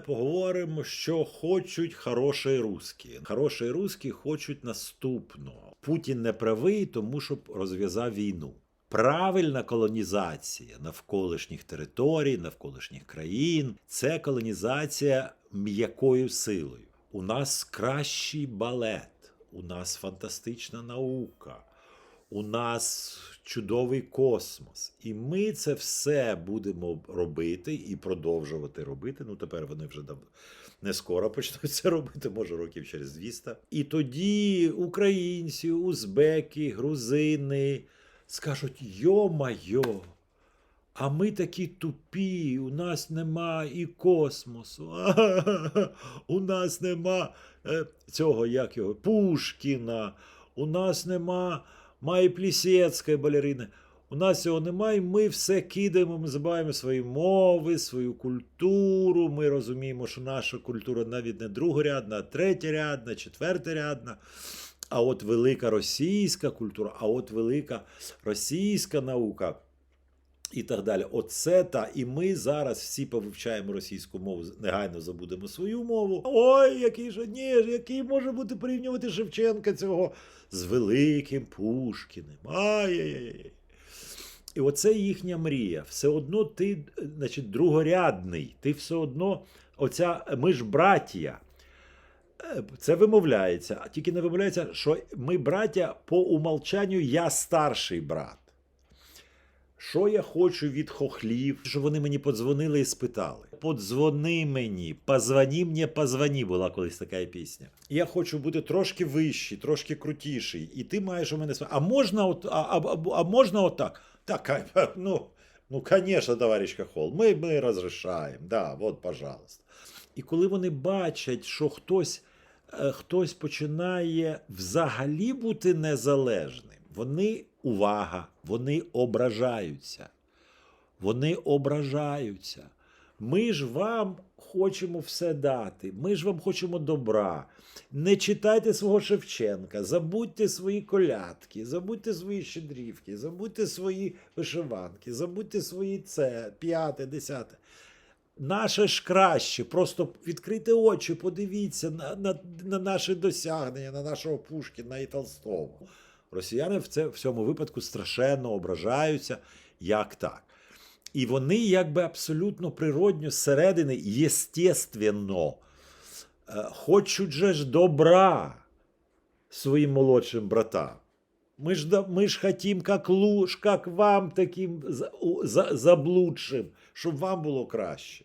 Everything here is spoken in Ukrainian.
Поговоримо, що хочуть хороші русські. Хороші русські хочуть наступного. Путін не правий, тому що розв'язав війну. Правильна колонізація навколишніх територій, навколишніх країн це колонізація м'якою силою. У нас кращий балет, у нас фантастична наука, у нас чудовий космос. І ми це все будемо робити і продовжувати робити. Ну, тепер вони вже дав... не скоро почнуть це робити, може років через 200. І тоді українці, узбеки, грузини скажуть: йо-майо, а ми такі тупі, у нас нема і космосу, у нас нема е, цього, як його, Пушкіна, у нас нема Майї плісєцька балерина. У нас цього немає, ми все кидаємо, ми забуваємо свої мови, свою культуру. Ми розуміємо, що наша культура навіть не другорядна, а третєрядна, четверторядна. А от велика російська культура, а от велика російська наука і так далі. Оце та. І ми зараз всі повивчаємо російську мову, негайно забудемо свою мову. Ой, який же ні, який може бути порівнювати Шевченка цього з великим Пушкіним. Ай-яй-яй. І оце їхня мрія. Все одно ти, значить, другорядний. Ти все одно, оця ми ж браття. Е, Це вимовляється, а тільки не вимовляється, що ми браття по умолчанню я старший брат. Що я хочу від хохлів, що вони мені подзвонили і спитали. Подзвони мені, позвоні мені, позвоні, була колись така пісня. Я хочу бути трошки вищий, трошки крутіший. І ти маєш у мене а можна от, а, а, а, можна отак? Так, ну, ну, конечно, товариш Хохол, ми, ми розрішаємо. Да, от, пожалуйста. І коли вони бачать, що хтось, е, хтось починає взагалі бути незалежним, вони увага, вони ображаються. Вони ображаються. Ми ж вам хочемо все дати. Ми ж вам хочемо добра. Не читайте свого Шевченка, забудьте свої колядки, забудьте свої щедрівки, забудьте свої вишиванки, забудьте свої це, п'яте, десяте. Наше ж краще, просто відкрийте очі, подивіться на, на, на наші досягнення, на нашого Пушкіна і Толстого. Росіяни в, це, в цьому випадку страшенно ображаються, як так. І вони якби абсолютно природньо зсередини, єстественно, е, хочуть же ж добра своїм молодшим братам. Мы ж, мы ж хотим, как луж, как вам таким заблудшим, щоб вам було краще.